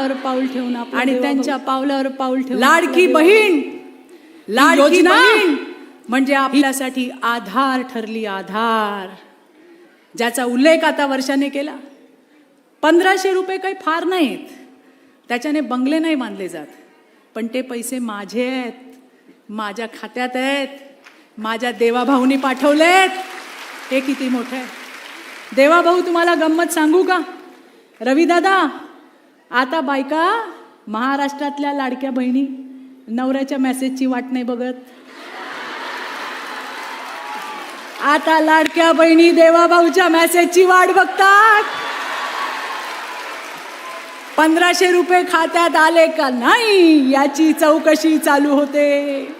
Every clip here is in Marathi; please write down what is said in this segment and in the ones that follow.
पावलावर पाऊल ठेवून आणि त्यांच्या पावलावर पाऊल ठेवून लाडकी बहीण लाडकी बहीण. म्हणजे आपल्यासाठी आधार ठरली आधार. ज्याचा उल्लेख आता वर्षाने केला. पंधराशे रुपये काही फार नाहीत. त्याच्याने बंगले नाही बांधले जात. पण ते पैसे माझे आहेत. माझ्या खात्यात आहेत. माझ्या देवाभाऊनी पाठवलेत. हे किती मोठं आहे. देवाभाऊ तुम्हाला गंमत सांगू का? रविदादा आता बायका महाराष्ट्रातल्या लाडक्या बहिणी नवऱ्याच्या मेसेजची वाट नाही बघत. आता लाडक्या बहिणी देवाभाऊच्या मेसेजची वाट बघतात. पंधराशे रुपये खात्यात आले का नाही याची चौकशी चालू होते.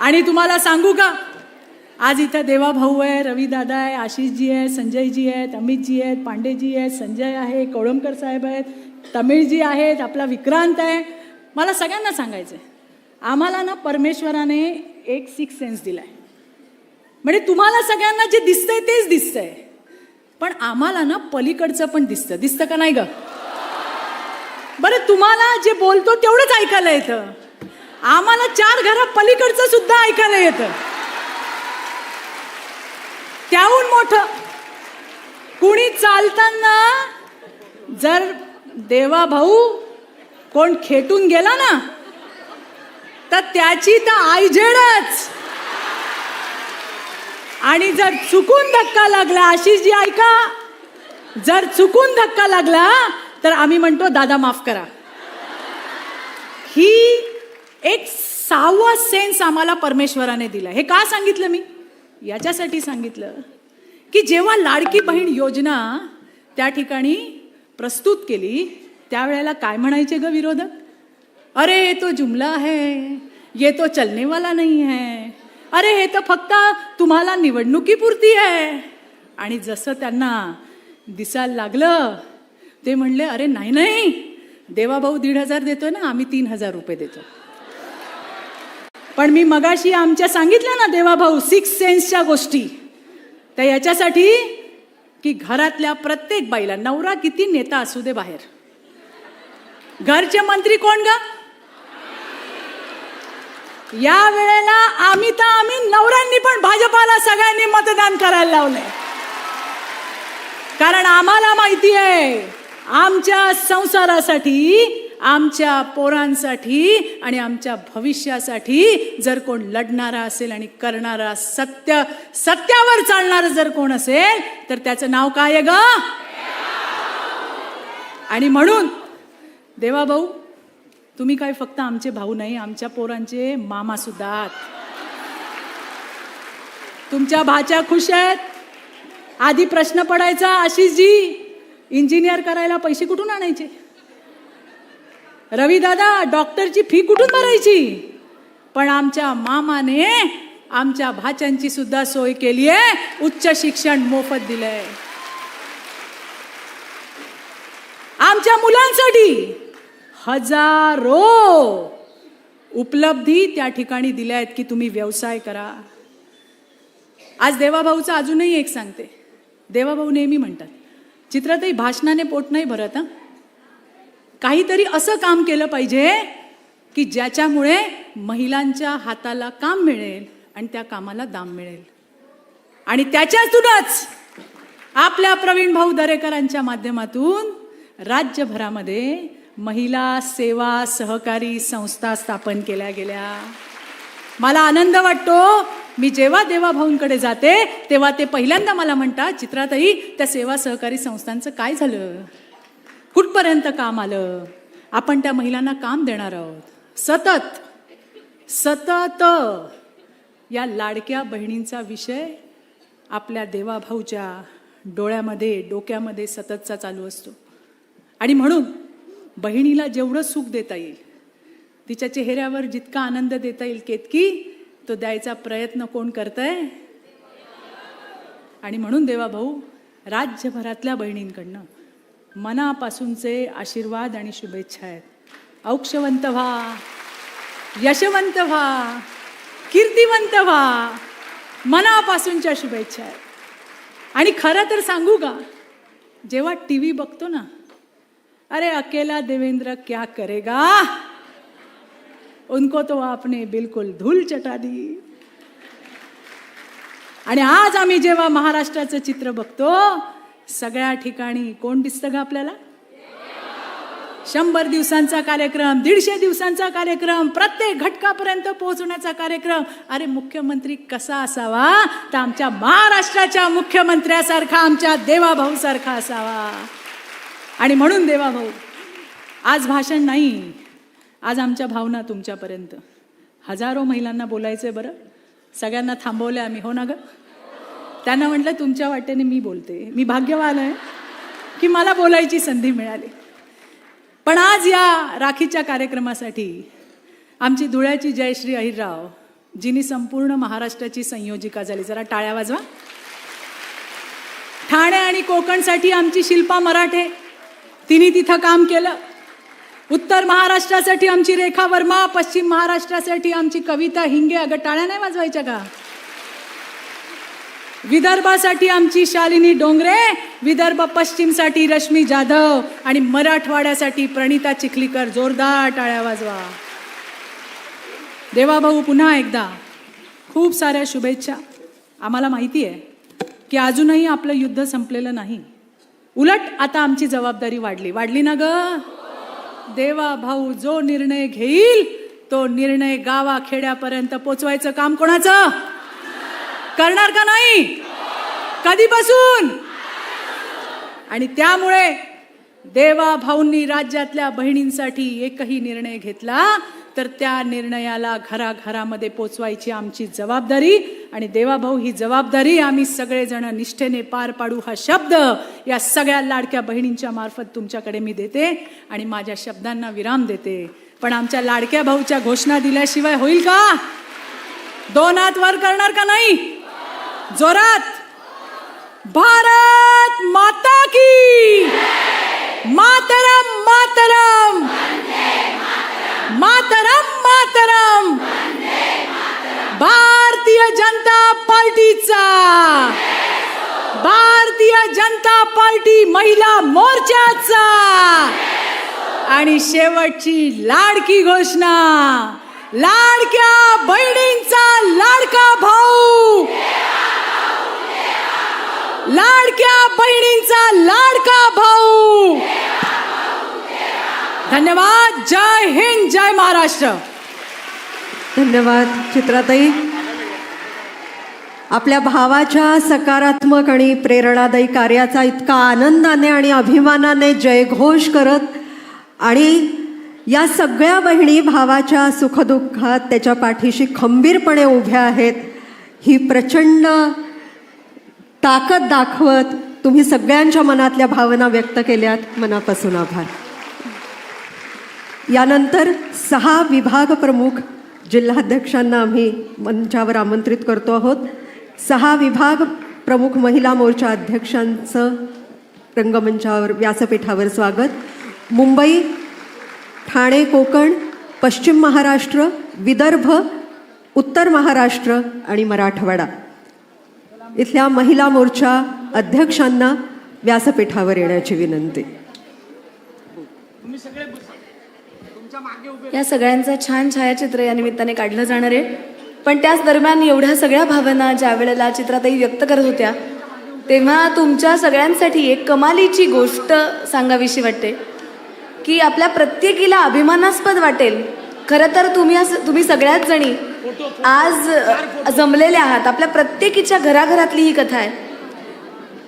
आणि तुम्हाला सांगू का? आज इथं देवाभाऊ आहे रवीदादा आहे आशिषजी आहे संजयजी आहेत अमितजी आहेत पांडेजी आहेत संजय आहे कोळंबकर साहेब आहेत तमिळजी आहेत आपला विक्रांत आहे मला सगळ्यांना सांगायचं आहे आम्हाला ना परमेश्वराने एक सिक्स सेन्स दिलाय. म्हणजे तुम्हाला सगळ्यांना जे दिसतंय तेच दिसतंय. पण आम्हाला ना पलीकडचं पण दिसतं. दिसतं का नाही ग? बरं तुम्हाला जे बोलतो तेवढंच ऐकायला येतं. आम्हाला चार घरा पलीकडचं सुद्धा ऐकायला येतं. त्याहून मोठं. कुणी चालताना जर देवा भाऊ कोण खेटून गेला ना तर त्याची तर आईझेडच. आणि जर चुकून धक्का लागला आशिषजी ऐका जर चुकून धक्का लागला तर आम्ही म्हणतो दादा माफ करा. ही एक सहावा सेन्स आम्हाला परमेश्वराने दिला. हे का सांगितलं मी? याच्यासाठी सांगितलं की जेव्हा लाडकी बहीण योजना त्या ठिकाणी प्रस्तुत केली त्यावेळेला काय म्हणायचे ग विरोधक? अरे ये तो जुमला है ये तो चलनेवाला नाही है अरे हे तर फक्त तुम्हाला निवडणुकीपुरती आहे. आणि जसं त्यांना दिसायला लागलं ते म्हणले अरे नाही नाही. देवाभाऊ दीड हजार देतोय ना आम्ही तीन हजार रुपये देतो. पण मी मगाशी आमच्या सांगितलं ना देवाभाऊ सिक्स सेन्सच्या गोष्टी. तर याच्यासाठी की घरातल्या प्रत्येक बाईला नवरा किती नेता असू दे बाहेर. घरचे मंत्री कोण ग? या वेळेला आम्ही तर आम्ही नवऱ्यांनी पण भाजपाला सगळ्यांनी मतदान करायला लावलंय. कारण आम्हाला माहिती आहे आमच्या संसारासाठी आमच्या पोरांसाठी आणि आमच्या भविष्यासाठी जर कोण लढणारा असेल आणि करणारा सत्य सत्यावर चालणारा जर कोण असेल तर त्याचं नाव काय आहे ग? आणि म्हणून देवा भाऊ तुम्ही काय फक्त आमचे भाऊ नाही आमच्या पोरांचे मामा सुद्धा आहात. तुमच्या भाच्या खुश आहेत? आधी प्रश्न पडायचा आशिषजी इंजिनियर करायला पैसे कुठून आणायचे? रवी दादा डॉक्टरची फी कुठून भरायची? पण आमच्या मामाने आमच्या भाच्यांची सुद्धा सोय केली आहे. उच्च शिक्षण मोफत दिलंय. आमच्या मुलांसाठी हजारो उपलब्धी त्या ठिकाणी दिल्या आहेत की तुम्ही व्यवसाय करा. आज देवाभाऊचं अजूनही एक सांगते. देवाभाऊ नेहमी म्हणतात चित्रातही भाषणाने पोट नाही भरत हां? काहीतरी असं काम केलं पाहिजे की ज्याच्यामुळे महिलांच्या हाताला काम मिळेल आणि त्या कामाला दाम मिळेल. आणि त्याच्यातूनच आपल्या प्रवीण भाऊ दरेकरांच्या माध्यमातून राज्यभरामध्ये महिला सेवा सहकारी संस्था स्थापन केल्या गेल्या. मला आनंद वाटतो मी जेव्हा देवाभाऊंकडे जाते तेव्हा ते पहिल्यांदा मला म्हणतात चित्रातही त्या सेवा सहकारी संस्थांचं काय झालं? कुठपर्यंत काम आलं? आपण त्या महिलांना काम देणार आहोत. सतत. सतत. या लाडक्या बहिणींचा विषय आपल्या देवाभाऊच्या डोळ्यामध्ये डोक्यामध्ये सततचा चालू असतो. आणि म्हणून बहिणीला जेवढं सुख देता येईल तिच्या चेहऱ्यावर जितका आनंद देता येईल केतकी तो द्यायचा प्रयत्न कोण करतंय? आणि म्हणून देवा भाऊ राज्यभरातल्या बहिणींकडनं मनापासूनचे आशीर्वाद आणि शुभेच्छा आहेत. औक्षवंत व्हा यशवंत व्हा कीर्तिवंत व्हा मनापासूनच्या शुभेच्छा आहेत. आणि खरं तर सांगू का जेव्हा टी व्ही बघतो ना अरे अकेला देवेंद्र क्या करेगा? उनको तो आपने बिलकुल धूल चटा दी. आणि आज आम्ही जेव्हा महाराष्ट्राचं चित्र बघतो सगळ्या ठिकाणी कोण दिसतं का आपल्याला? शंभर दिवसांचा कार्यक्रम दीडशे दिवसांचा कार्यक्रम प्रत्येक घटकापर्यंत पोहोचण्याचा कार्यक्रम. अरे मुख्यमंत्री कसा असावा? तर आमच्या महाराष्ट्राच्या मुख्यमंत्र्यासारखा आमच्या देवाभाऊसारखा असावा. आणि म्हणून देवाभाऊ आज भाषण नाही आज आमच्या भावना तुमच्यापर्यंत. हजारो महिलांना बोलायचं आहे बरं. सगळ्यांना थांबवलं आम्ही हो ना गं? त्यांना म्हटलं तुमच्या वाटेने मी बोलते. मी भाग्यवान आहे की मला बोलायची संधी मिळाली. पण आज या राखीच्या कार्यक्रमासाठी आमची धुळ्याची जयश्री अहिरराव जिनी संपूर्ण महाराष्ट्राची संयोजिका झाली. जरा टाळ्या वाजवा. ठाणे आणि कोकणसाठी आमची शिल्पा मराठे तिने तिथं काम केलं. उत्तर महाराष्ट्रासाठी आमची रेखा वर्मा पश्चिम महाराष्ट्रासाठी आमची कविता हिंगे. अगं टाळ्या नाही वाजवायच्या का? विदर्भासाठी आमची शालिनी डोंगरे विदर्भ पश्चिमसाठी रश्मी जाधव आणि मराठवाड्यासाठी प्रणिता चिखलीकर जोरदार टाळ्या वाजवा. देवाभाऊ पुन्हा एकदा खूप साऱ्या शुभेच्छा. आम्हाला माहिती आहे की अजूनही आपलं युद्ध संपलेलं नाही. उलट आता आमची जबाबदारी वाढली. वाढली ना ग? देवा भाऊ जो निर्णय घेईल तो निर्णय गावा खेड्यापर्यंत पोचवायचं काम कोणाचं? करणार का नाही? कधीपासून? आणि त्यामुळे देवा भाऊंनी राज्यातल्या बहिणींसाठी एकही निर्णय घेतला तर त्या निर्णयाला घराघरामध्ये पोचवायची आमची जबाबदारी आणि देवाभाऊ ही जबाबदारी आम्ही सगळेजण निष्ठेने पार पाडू हा शब्द या सगळ्या लाडक्या बहिणींच्या मार्फत तुमच्याकडे मी देते आणि माझ्या शब्दांना विराम देते. पण आमच्या लाडक्या भाऊच्या घोषणा दिल्याशिवाय होईल का? दोन हात वर करणार का नाही? जोरात. भारत माता की मातरम मातरम. मातरम मातरम. भारतीय जनता पार्टीचा. भारतीय जनता पार्टी महिला मोर्चाचा. आणि शेवटची लाडकी घोषणा. लाडक्या बहिणींचा लाडका भाऊ. लाडक्या बहिणींचा लाडका भाऊ. धन्यवाद. जय हिंद जय महाराष्ट्र. धन्यवाद चित्राताई. आपल्या भावाच्या सकारात्मक आणि प्रेरणादायी कार्याचा इतका आनंदाने आणि अभिमानाने जयघोष करत आणि या सगळ्या बहिणी भावाच्या सुखदुःखात त्याच्या पाठीशी खंबीरपणे उभ्या आहेत ही प्रचंड ताकद दाखवत तुम्ही सगळ्यांच्या मनातल्या भावना व्यक्त केल्यात मनापासून आभार. यानंतर सहा विभाग प्रमुख जिल्हाध्यक्षांना आम्ही मंचावर आमंत्रित करतो आहोत. सहा विभाग प्रमुख महिला मोर्चा अध्यक्षांचं रंगमंचावर व्यासपीठावर स्वागत. मुंबई ठाणे कोकण पश्चिम महाराष्ट्र विदर्भ उत्तर महाराष्ट्र आणि मराठवाडा. इथल्या महिला मोर्चा अध्यक्षांना व्यासपीठावर येण्याची विनंती. या सगळ्यांचं छान छायाचित्र या निमित्ताने काढलं जाणार आहे. पण त्याच दरम्यान एवढ्या सगळ्या भावना ज्या वेळेला चित्रातही व्यक्त करत होत्या तेव्हा तुमच्या सगळ्यांसाठी एक कमालीची गोष्ट सांगावीशी वाटते. की आपल्या प्रत्येकीला अभिमानास्पद वाटेल. खरं तर तुम्ही असं तुम्ही सगळ्याच जणी आज जमलेले आहात. आपल्या प्रत्येकीच्या घराघरातली ही कथा आहे.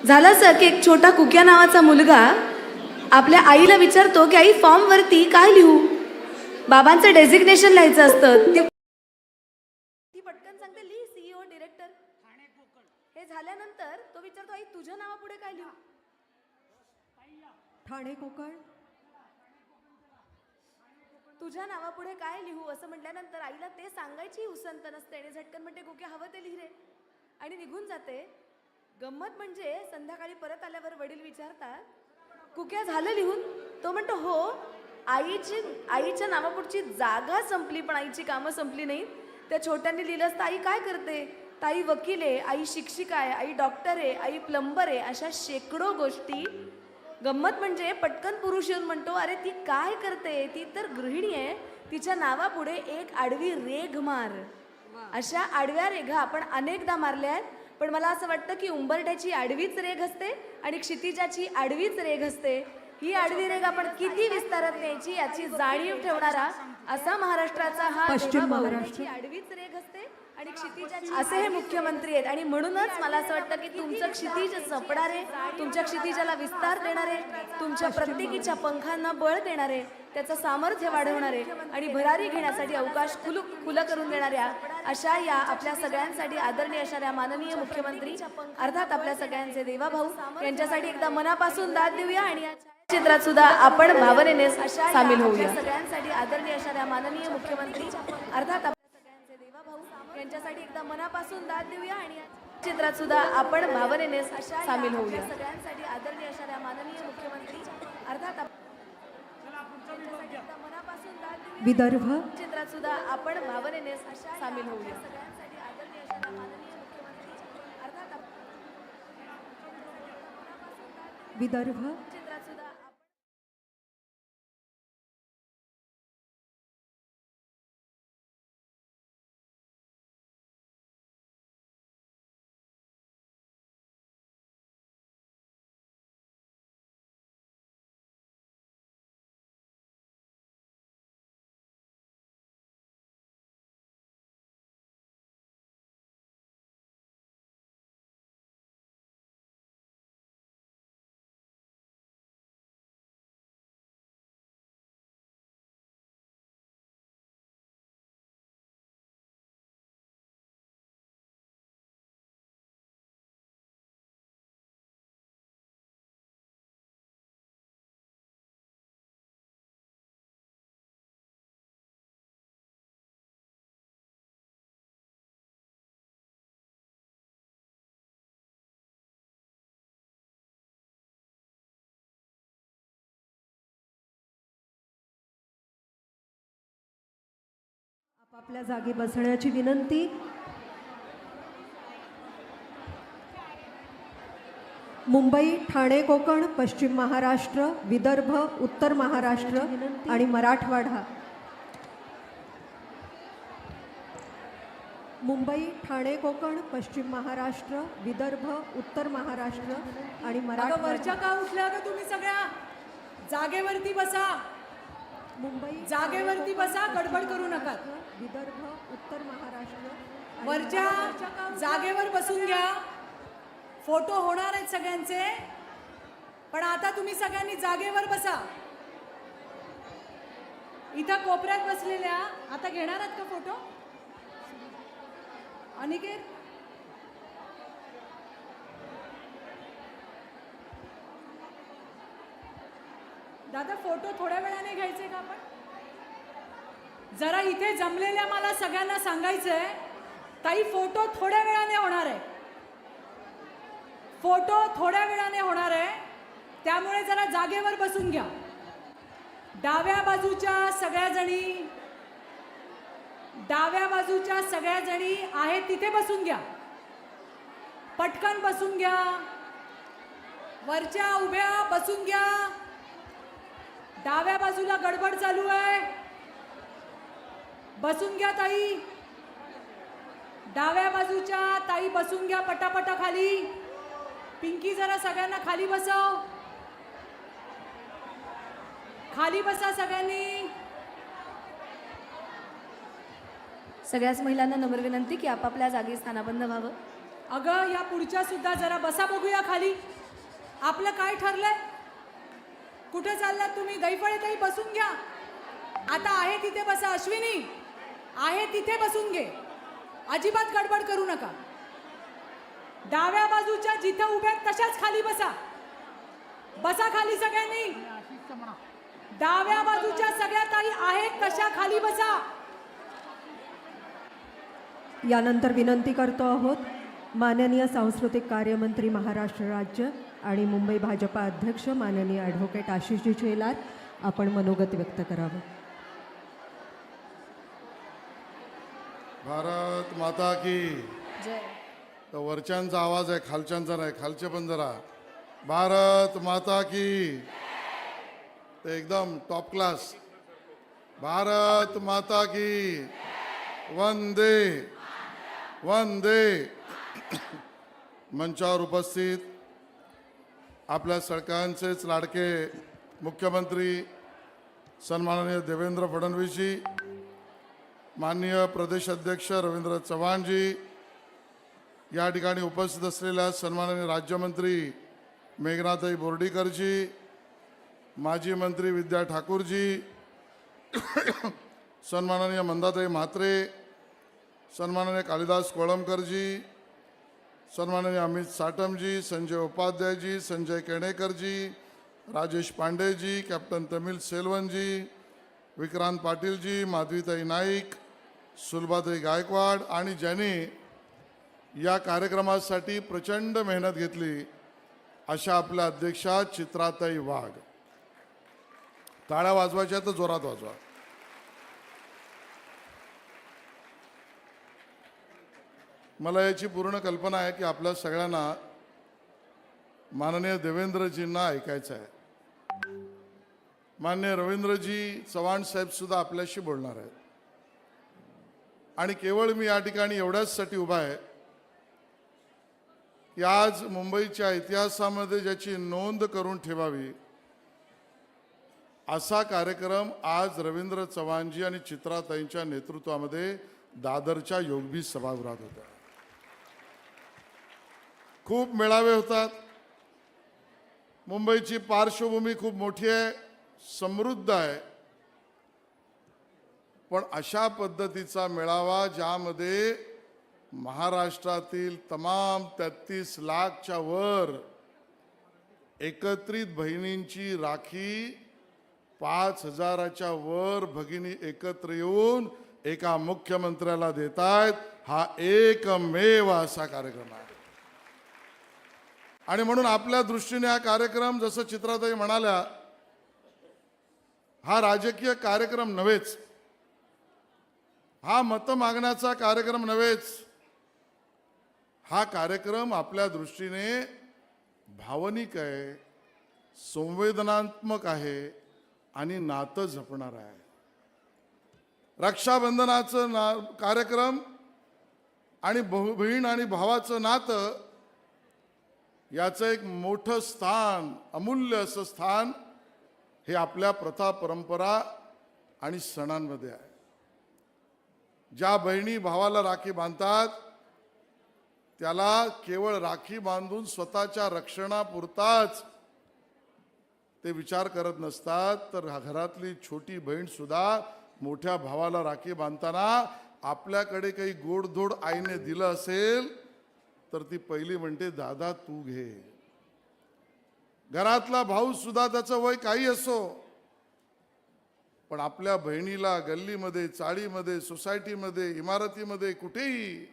झालं असं की एक छोटा कुक्या नावाचा मुलगा आपल्या आईला विचारतो की आई फॉर्मवरती काय लिहू? बाबांचं डेझिग्नेशन लिहायचं असतं. ते पटकन सांगते लिही सीईओ डिरेक्टर हे झाल्यानंतर तो विचारतो आई तुझ्या नावापुढे काय लिहू? ठाणे कोकण. तुझ्या नावापुढे काय लिहू असं म्हटल्यानंतर आईला ते सांगायची उसंत नसते आणि झटकन म्हणते गोके हवं ते लिहिरे आणि निघून जाते. गंमत म्हणजे संध्याकाळी परत आल्यावर वडील विचारतात कुक्या झालं लिहून? तो म्हणतो हो आईची आईच्या नावापुढची जागा संपली पण आईची कामं संपली नाही त्या छोट्यांनी लिहिलं असतं आई काय करते? ताई वकील आहे आई शिक्षिका आहे आई डॉक्टर आहे आई प्लंबर आहे अशा शेकडो गोष्टी गंमत म्हणजे पटकन पुरुष येऊन म्हणतो अरे ती काय करते? ती तर गृहिणी आहे. तिच्या नावापुढे एक आडवी रेघ मार. अशा आडव्या रेघा आपण अनेकदा मारल्या आहेत. पण मला असं वाटतं की उंबरठ्याची आडवीच रेघ असते आणि क्षितिजाची आडवीच रेघ असते. ही आडवी रेघ आपण किती विस्तारात न्यायची याची जाणीव ठेवणारा असा महाराष्ट्राचा हा आडवीच रेघ असते. आणि असे हे मुख्यमंत्री आहेत. आणि म्हणूनच मला असं वाटतं की तुमचं क्षितिज जपणारे तुमच्या क्षितिजाला विस्तार देणारे तुमच्या प्रत्येकीच्या पंखांना बळ देणारे त्याचं सामर्थ्य वाढवणारे आणि भरारी घेण्यासाठी अवकाश खुल खुलं करून देणाऱ्या अशा या आपल्या सगळ्यांसाठी आदरणीय असणाऱ्या माननीय मुख्यमंत्री अर्थात आपल्या सगळ्यांचे देवाभाऊ यांच्यासाठी एकदा मनापासून दाद देऊया आणि या चित्रात सुद्धा आपण भावनेने सामील होऊया. सगळ्यांसाठी आदरणीय असणाऱ्या माननीय मुख्यमंत्री अर्थात देवाभाऊ यांच्यासाठी एकदा मनापासून दाद देऊया आणि चित्रात सुद्धा आपण भावनेने सामील होऊया. सगळ्यांसाठी आदरणीय असणाऱ्या माननीय मुख्यमंत्री अर्थात. विदर्भ. चित्रात सुद्धा आपण भावनेने सामील होऊया. सगळ्यांसाठी आदरणीय असणाऱ्या माननीय मुख्यमंत्री अर्थात विदर्भ. आपापल्या जागी बसण्याची विनंती. मुंबई ठाणे कोकण पश्चिम महाराष्ट्र विदर्भ उत्तर महाराष्ट्र आणि मराठवाडा. मुंबई ठाणे कोकण पश्चिम महाराष्ट्र विदर्भ उत्तर महाराष्ट्र आणि मराठवाडा. वरच्या का उठल्या तुम्ही सगळ्या? जागेवरती बसा. मुंबई जागेवरती बसा गडबड करू नका. विदर्भ उत्तर महाराष्ट्र वरच्या जागेवर बसून घ्या. फोटो होणार आहेत सगळ्यांचे. पण आता तुम्ही सगळ्यांनी जागेवर बसा. इथं कोपऱ्यात बसलेल्या आता घेणार आहात का फोटो? अनिकेत? दादा फोटो थोड्या वेळाने घ्यायचे का आपण? जरा इथे जमलेल्या मला सगळ्यांना सांगायचंय ताई फोटो थोड्या वेळाने होणार आहे. फोटो थोड्या वेळाने होणार आहे त्यामुळे जरा जागेवर बसून घ्या. डाव्या बाजूच्या सगळ्या जणी डाव्या बाजूच्या सगळ्या जणी आहेत तिथे बसून घ्या. पटकन बसून घ्या. वरच्या उभ्या बसून घ्या. डाव्या बाजूला गडबड चालू आहे. बसून घ्या ताई. डाव्या बाजूच्या ताई बसून घ्या पटापटा खाली. पिंकी जरा सगळ्यांना खाली बसव. खाली बसा सगळ्यांनी. सगळ्याच महिलांना नम्र विनंती की आपापल्या जागी स्थानाबंद व्हावं. अगं या पुढच्या सुद्धा जरा बसा बघूया खाली. आपलं काय ठरलंय? कुठे चाललात तुम्ही? दैफळे ताई बसून घ्या. आता आहे तिथे बसा अश्विनी. आहे तिथे बसून घे. अजिबात गडबड करू नका. डाव्या बाजूच्या जिथं उभ्या आहेत तशाच खाली बसा. बसा खाली सगळ्यांनी. डाव्या बाजूच्या सगळ्या ताई आहेत तशा खाली बसा. यानंतर विनंती करतो आहोत माननीय सांस्कृतिक कार्यमंत्री महाराष्ट्र राज्य आणि मुंबई भाजपा अध्यक्ष माननीय ॲडव्होकेट आशिषजी शेलार आपण मनोगत व्यक्त करावं. भारत माता की जय. तर वरच्यांचा आवाज आहे खालच्यांचा नाही खालचे पण जरा. भारत माता की ते एकदम टॉप क्लास भारत माता की वंदे वंदे. मंचावर उपस्थित आपल्या सगळ्यांचेच लाडके मुख्यमंत्री सन्माननीय देवेंद्र फडणवीसजी माननीय प्रदेश अध्यक्ष रवींद्र चव्हाणजी या ठिकाणी उपस्थित असलेल्या सन्माननीय राज्यमंत्री मेघनाथाई बोर्डीकरजी माजी मंत्री विद्या ठाकूरजी सन्माननीय मंदाताई म्हात्रे सन्माननीय कालिदास कोळंबकरजी सन्माननीय अमित साटमजी संजय उपाध्यायजी संजय केणेकरजी राजेश पांडेजी कॅप्टन तमिल सेल्वनजी विक्रांत पाटीलजी माधवीताई नाईक सुलभाताई गायकवाड आणि ज्यांनी या कार्यक्रमासाठी प्रचंड मेहनत घेतली अशा आपल्या अध्यक्षा चित्राताई वाघ. टाळ्या वाजवायच्या तर जोरात वाजवा. मला याची पूर्ण कल्पना आहे की आपल्या सगळ्यांना माननीय देवेंद्रजींना ऐकायचं आहे. मान्य रवींद्रजी चव्हाण साहेबसुद्धा आपल्याशी बोलणार आहेत. आणि केवळ मी या ठिकाणी एवढ्याचसाठी उभा आहे की आज मुंबईच्या इतिहासामध्ये ज्याची नोंद करून ठेवावी असा कार्यक्रम आज रवींद्र चव्हाणजी आणि चित्राताईंच्या नेतृत्वामध्ये दादरच्या योगबी सभागृहात होता. खूप मेळावे होतात. मुंबईची पार्श्वभूमी खूप मोठी आहे समृद्ध आहे. पण अशा पद्धतीचा मेळावा ज्यामध्ये महाराष्ट्रातील तमाम तेहतीस लाखच्या वर एकत्रित बहिणींची राखी पाच हजाराच्या वर भगिनी एकत्र येऊन एका मुख्यमंत्र्याला देतायत हा एकमेव असा कार्यक्रम आहे. आणि म्हणून आपल्या दृष्टीने हा कार्यक्रम जसं चित्राताई म्हणाल्या हा राजकीय कार्यक्रम नव्हेच. हा मत मागण्याचा कार्यक्रम नव्हेच. हा कार्यक्रम आपल्या दृष्टीने भावनिक आहे संवेदनात्मक आहे आणि नातं जपणार आहे. रक्षाबंधनाचं ना कार्यक्रम आणि बहु बहीण आणि भावाचं नातं याचं एक मोठं स्थान अमूल्य असं स्थान हे आपल्या प्रथा परंपरा आणि सणांमध्ये आहे. ज्या बहिणी भावाला राखी बांधतात त्याला केवळ राखी बांधून स्वतःच्या रक्षणापुरताच ते विचार करत नसतात. तर घरातली छोटी बहीण सुद्धा मोठ्या भावाला राखी बांधताना आपल्याकडे काही गोडधोड आईने दिलं असेल तर ती पहिली म्हणते दादा तू घे. घरातला भाऊ सुद्धा त्याचं वय काही असो पण आपल्या बहिणीला गल्लीमध्ये चाळीमध्ये सोसायटीमध्ये इमारतीमध्ये कुठेही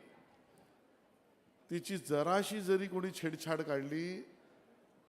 तिची जराशी जरी कोणी छेडछाड काढली